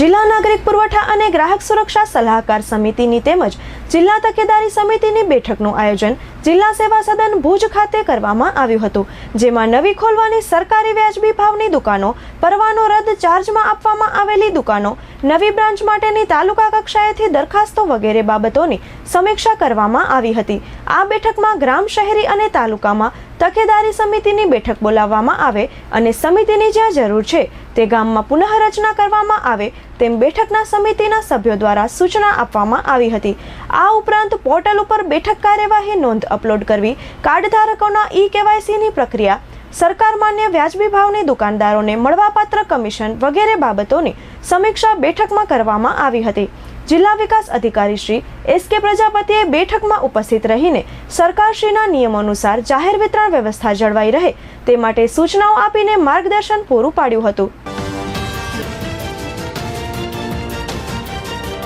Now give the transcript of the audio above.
જિલ્લા નાગરિક પુરવઠા અને ગ્રાહક સુરક્ષા સલાહકાર સમિતિની તેમજ જિલ્લા તકેદારી સમિતિની બેઠકનું આયોજન જિલ્લા સેવા સદન ભુજ ખાતે કરવામાં આવ્યું હતું, જેમાં નવી ખોલવાની સરકારી વ્યાજબી ભાવની દુકાનો, પરવાનો રદ ચાર્જમાં આપવામાં આવેલી દુકાનો નવી બ્રાન્ચ માટેની તાલુકા કક્ષાએથી દરખાસ્તો વગેરે બાબતોની સમીક્ષા કરવામાં આવી હતી. આ બેઠકમાં ગ્રામ, શહેરી અને તાલુકામાં તકેદારી સમિતિની બેઠક બોલાવવામાં આવે અને સમિતિની જ્યાં જરૂર છે તે ગામમાં પુનઃરચના કરવામાં આવે તેમ બેઠકના સમિતિના સભ્યો દ્વારા સૂચના આપવામાં આવી હતી. આ ઉપરાંત પોર્ટલ ઉપર બેઠક કાર્યવાહી નોંધ અપલોડ કરવી કાર્ડ ધારકોના ઈ કેવાયસીની પ્રક્રિયા સરકાર માન્ય વ્યાજબી ભાવની દુકાનદારોને મળવાપાત્ર કમિશન વગેરે બાબતોની સમીક્ષા બેઠકમાં કરવામાં આવી હતી. જિલ્લા વિકાસ અધિકારી શ્રી એસ કે પ્રજાપતિએ બેઠકમાં ઉપસ્થિત રહીને સરકારશ્રીના નિયમ અનુસાર જાહેર વિતરણ વ્યવસ્થા જળવાઈ રહે તે માટે સૂચનાઓ આપીને માર્ગદર્શન પૂરું પાડ્યું હતું.